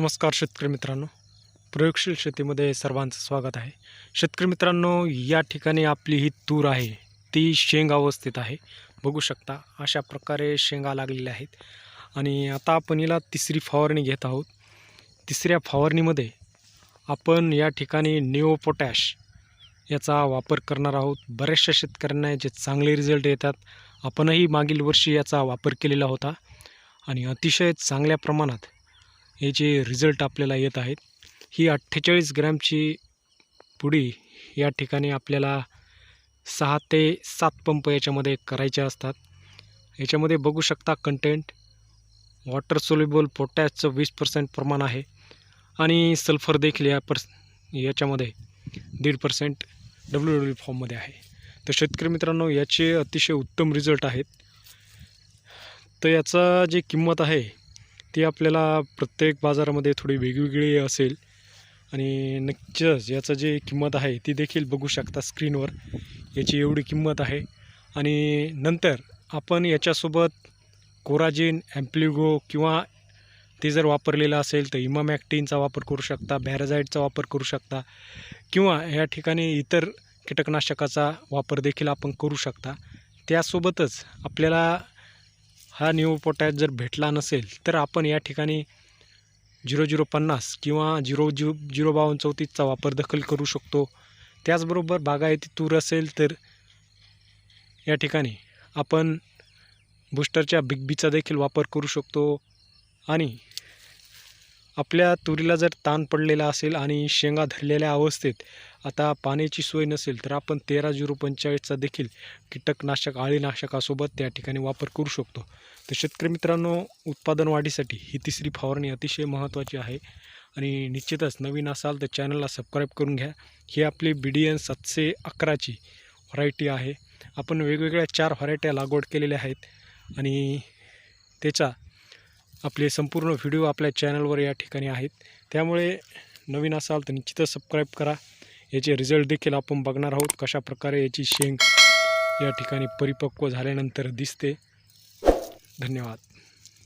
नमस्कार शेतकरी मित्रांनो. प्रयोगशील शेतीमध्ये सर्वांचं स्वागत आहे. शेतकरी मित्रांनो या ठिकाणी आपली ही तूर आहे. ती शेंग अवस्थेत आहे. बघू शकता अशा प्रकारे शेंगा लागलेल्या आहेत. आणि आता आपण हिला तिसरी फवारणी घेत आहोत. तिसऱ्या फवारणीमध्ये आपण या ठिकाणी निओ पोटॅश याचा वापर करणार आहोत. बऱ्याचशा शेतकऱ्यांना याचे चांगले रिझल्ट येतात. आपणही मागील वर्षी याचा वापर केलेला होता. आणि अतिशय चांगल्या प्रमाणात हे जे रिझल्ट आपल्याला येत आहेत ही अठ्ठेचाळीस ग्रॅमची पुडी या ठिकाणी आपल्याला सहा ते सात पंप याच्यामध्ये करायचे असतात. याच्यामध्ये बघू शकता कंटेंट वॉटर सोल्युबल पोटॅशचं वीस पर्सेंट प्रमाण आहे आणि सल्फर देखील या पर्स याच्यामध्ये दीड पर्सेंट डब्ल्यू डब्ल्यू फॉर्ममध्ये आहे. तर शेतकरी मित्रांनो याचे अतिशय उत्तम रिझल्ट आहेत. तर याचा जी किंमत आहे ती आपल्याला प्रत्येक बाजारामध्ये थोडी वेगवेगळी असेल. आणि नक्कीच याचं जे किंमत आहे ती देखील बघू शकता स्क्रीनवर. याची एवढी किंमत आहे. आणि नंतर आपण याच्यासोबत कोराजिन ॲम्प्लिगो किंवा ते जर वापरलेलं असेल तर इमामॅक्टिनचा वापर करू शकता बॅराझाईडचा वापर करू शकता किंवा या ठिकाणी इतर कीटकनाशकाचा वापर देखील आपण करू शकता. त्यासोबतच आपल्याला हा न्यू पोटॅश जर भेटला नसेल तर आपण या ठिकाणी झिरो झिरो पन्नास किंवा झिरो झिरो झिरो बावन्न चौतीसचा वापर दखल करू शकतो. त्याचबरोबर बागायती तूर असेल तर या ठिकाणी आपण बूस्टरच्या बिग बीचा देखील वापर करू शकतो. आणि आपल्या तुरीला जर ताण पडलेला असेल आणि शेंगा धरलेल्या अवस्थेत आता पाण्याची सोय नसेल तर आपण तेरा झिरो पंचेचाळीसचा देखील कीटकनाशक आळीनाशकासोबत त्या ठिकाणी वापर करू शकतो. तर शेतकरी मित्रांनो उत्पादन वाढीसाठी ही तिसरी फवारणी अतिशय महत्त्वाची आहे आणि निश्चितच नवीन असाल तर चॅनलला सबस्क्राईब करून घ्या. ही आपली बी डी एन सातशे अकराची व्हरायटी आहे. आपण वेगवेगळ्या चार व्हरायट्या लागवड केलेल्या आहेत आणि त्याचा आपले संपूर्ण व्हिडिओ आपल्या चॅनलवर या ठिकाणी आहेत. त्यामुळे नवीन असाल तर निश्चितच सबस्क्राईब करा. याचे रिझल्ट देखील आपण बघणार आहोत कशा प्रकारे याची शेंग या ठिकाणी परिपक्व झाल्यानंतर दिसते. धन्यवाद.